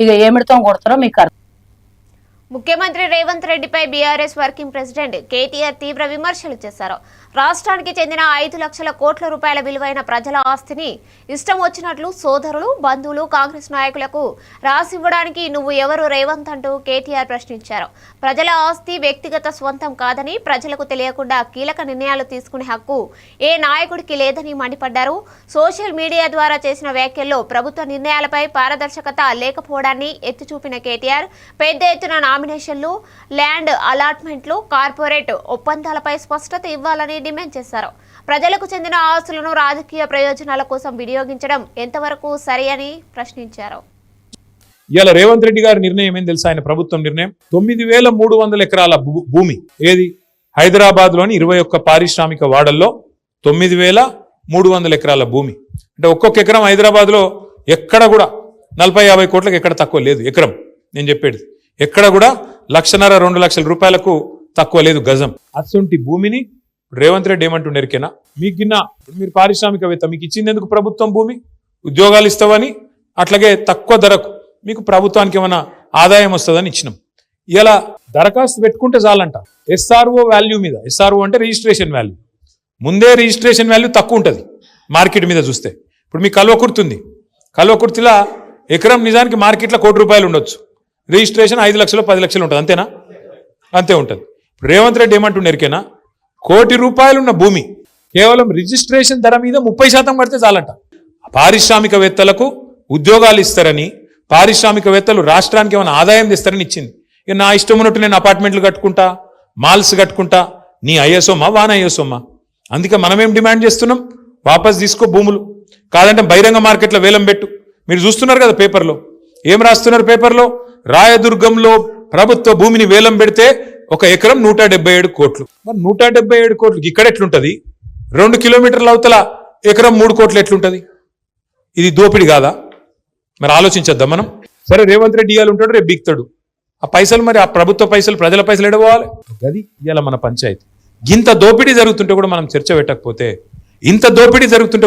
ఇక ఏమిడితో కొడతారో మీకు అర్థం. ముఖ్యమంత్రి రేవంత్ రెడ్డిపై బీఆర్ఎస్ వర్కింగ్ ప్రెసిడెంట్ కేటీఆర్ తీవ్ర విమర్శలు చేశారు. రాష్ట్రానికి చెందిన ఐదు లక్షల కోట్ల రూపాయల విలువైన ప్రజల ఆస్తిని ఇష్టం వచ్చినట్లు సోదరులు బంధువులు కాంగ్రెస్ నాయకులకు రాసివ్వడానికి నువ్వు ఎవరు రేవంత్ అంటూ కేటీఆర్ ప్రశ్నించారు. ప్రజల ఆస్తి వ్యక్తిగత స్వంతం కాదని ప్రజలకు తెలియకుండా కీలక నిర్ణయాలు తీసుకునే హక్కు ఏ నాయకుడికి లేదని మండిపడ్డారు. సోషల్ మీడియా ద్వారా చేసిన వ్యాఖ్యల్లో ప్రభుత్వ నిర్ణయాలపై పారదర్శకత లేకపోవడాన్ని ఎత్తి చూపిన కేటీఆర్ పెద్ద ఎత్తున నామినేషన్లు ల్యాండ్ అలాట్మెంట్లు కార్పొరేట్ ఒప్పందాలపై స్పష్టత ఇవ్వాలని డిమాండ్ చేశారు. ప్రజలకు చెందిన ఆస్తులను రాజకీయ ప్రయోజనాల కోసం వినియోగించడం ఎంతవరకు సరి అని ప్రశ్నించారు. ఇవాళ రేవంత్ రెడ్డి గారి నిర్ణయం ఏం తెలుసా? ఆయన ప్రభుత్వం నిర్ణయం. తొమ్మిది వేల మూడు వందల ఎకరాల భూ- భూమి ఏది? హైదరాబాద్లోని ఇరవై ఒక్క పారిశ్రామిక వాడల్లో తొమ్మిది వేల మూడు వందల ఎకరాల భూమి. అంటే ఒక్కొక్క ఎకరం హైదరాబాద్లో ఎక్కడ కూడా నలభై యాభై కోట్లకు ఎక్కడ తక్కువ లేదు. ఎకరం. నేను చెప్పేది. ఎక్కడ కూడా లక్షన్నర రెండు లక్షల రూపాయలకు తక్కువ లేదు గజం. అసొంటి భూమిని రేవంత్ రెడ్డి ఏమంటుండే ఎరికేనా? మీకు గిన్న మీరు పారిశ్రామికవేత్త మీకు ఇచ్చింది ఎందుకు ప్రభుత్వం భూమి? ఉద్యోగాలు ఇస్తావని అట్లాగే తక్కువ ధరకు మీకు ప్రభుత్వానికి ఏమైనా ఆదాయం వస్తుందని ఇచ్చినాం. ఇలా దరఖాస్తు పెట్టుకుంటే చాలంట. ఎస్ఆర్ఓ వాల్యూ మీద ఎస్ఆర్ఓ అంటే రిజిస్ట్రేషన్ వాల్యూ. ముందే రిజిస్ట్రేషన్ వాల్యూ తక్కువ ఉంటుంది మార్కెట్ మీద చూస్తే. ఇప్పుడు మీ కల్వకుర్తుంది కల్వకుర్తిలా ఎకరం నిజానికి మార్కెట్లో కోటి రూపాయలు ఉండొచ్చు. రిజిస్ట్రేషన్ ఐదు లక్షలు పది లక్షలు ఉంటుంది. అంతేనా? అంతే ఉంటుంది. రేవంత్ రెడ్డి ఏమంటుండే ఎరికేనా? కోటి రూపాయలు ఉన్న భూమి కేవలం రిజిస్ట్రేషన్ ధర మీద ముప్పై శాతం కడితే చాలంట. పారిశ్రామికవేత్తలకు ఉద్యోగాలు ఇస్తారని పారిశ్రామికవేత్తలు రాష్ట్రానికి ఏమైనా ఆదాయం తెస్తారని ఇచ్చింది. ఇక నా ఇష్టం ఉన్నట్టు నేను అపార్ట్మెంట్లు కట్టుకుంటా మాల్స్ కట్టుకుంటా నీ అయ్యేసోమ్మా వాన అయ్యేసోమ్మా అందుకే మనమేం డిమాండ్ చేస్తున్నాం? వాపస్ తీసుకో భూములు. కాదంటే బహిరంగ మార్కెట్లో వేలం పెట్టు. మీరు చూస్తున్నారు కదా పేపర్లో. ఏం రాస్తున్నారు పేపర్లో? రాయదుర్గంలో ప్రభుత్వ భూమిని వేలం పెడితే ఒక ఎకరం నూట డెబ్బై ఏడు కోట్లు. మరి నూట డెబ్బై ఏడు కోట్లు ఇక్కడ ఎట్లుంటది? రెండు కిలోమీటర్ల అవతల ఎకరం మూడు కోట్లు ఎట్లుంటది? ఇది దోపిడి కాదా? మరి ఆలోచించద్దాం మనం? సరే రేవంత్ రెడ్డి ఇవాళ ఉంటాడు రేపు బిక్తాడు. ఆ పైసలు మరి ఆ ప్రభుత్వ పైసలు ప్రజల పైసలు ఎడబోవాలి గది ఇవాళ మన పంచాయతీ. ఇంత దోపిడీ జరుగుతుంటే కూడా మనం చర్చ పెట్టకపోతే ఇంత దోపిడీ జరుగుతుంటే